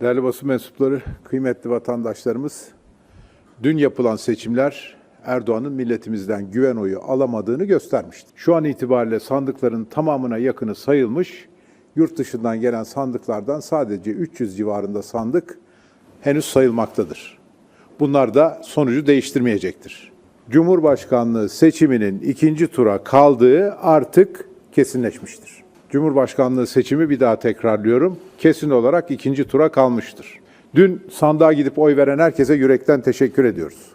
Değerli basın mensupları, kıymetli vatandaşlarımız, dün yapılan seçimler Erdoğan'ın milletimizden güven oyu alamadığını göstermişti. Şu an itibariyle sandıkların tamamına yakını sayılmış, yurt dışından gelen sandıklardan sadece 300 civarında sandık henüz sayılmaktadır. Bunlar da sonucu değiştirmeyecektir. Cumhurbaşkanlığı seçiminin ikinci tura kaldığı artık kesinleşmiştir. Cumhurbaşkanlığı seçimi bir daha tekrarlıyorum. Kesin olarak ikinci tura kalmıştır. Dün sandığa gidip oy veren herkese yürekten teşekkür ediyoruz.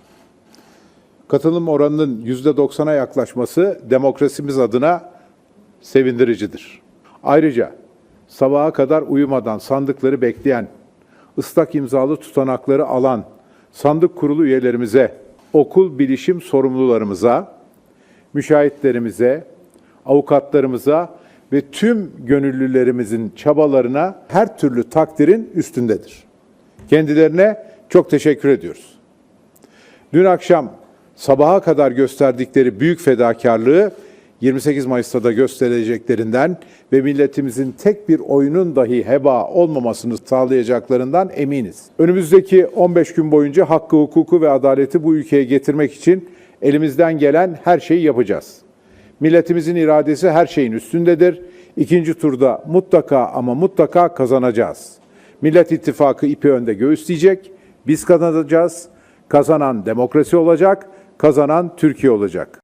Katılım oranının %90'a yaklaşması demokrasimiz adına sevindiricidir. Ayrıca sabaha kadar uyumadan sandıkları bekleyen, ıslak imzalı tutanakları alan sandık kurulu üyelerimize, okul bilişim sorumlularımıza, müşahitlerimize, avukatlarımıza ve tüm gönüllülerimizin çabalarına her türlü takdirin üstündedir. Kendilerine çok teşekkür ediyoruz. Dün akşam sabaha kadar gösterdikleri büyük fedakarlığı 28 Mayıs'ta da göstereceklerinden ve milletimizin tek bir oyunun dahi heba olmamasını sağlayacaklarından eminiz. Önümüzdeki 15 gün boyunca hakkı, hukuku ve adaleti bu ülkeye getirmek için elimizden gelen her şeyi yapacağız. Milletimizin iradesi her şeyin üstündedir. İkinci turda mutlaka ama mutlaka kazanacağız. Millet İttifakı ipi önde göğüsleyecek. Biz kazanacağız. Kazanan demokrasi olacak. Kazanan Türkiye olacak.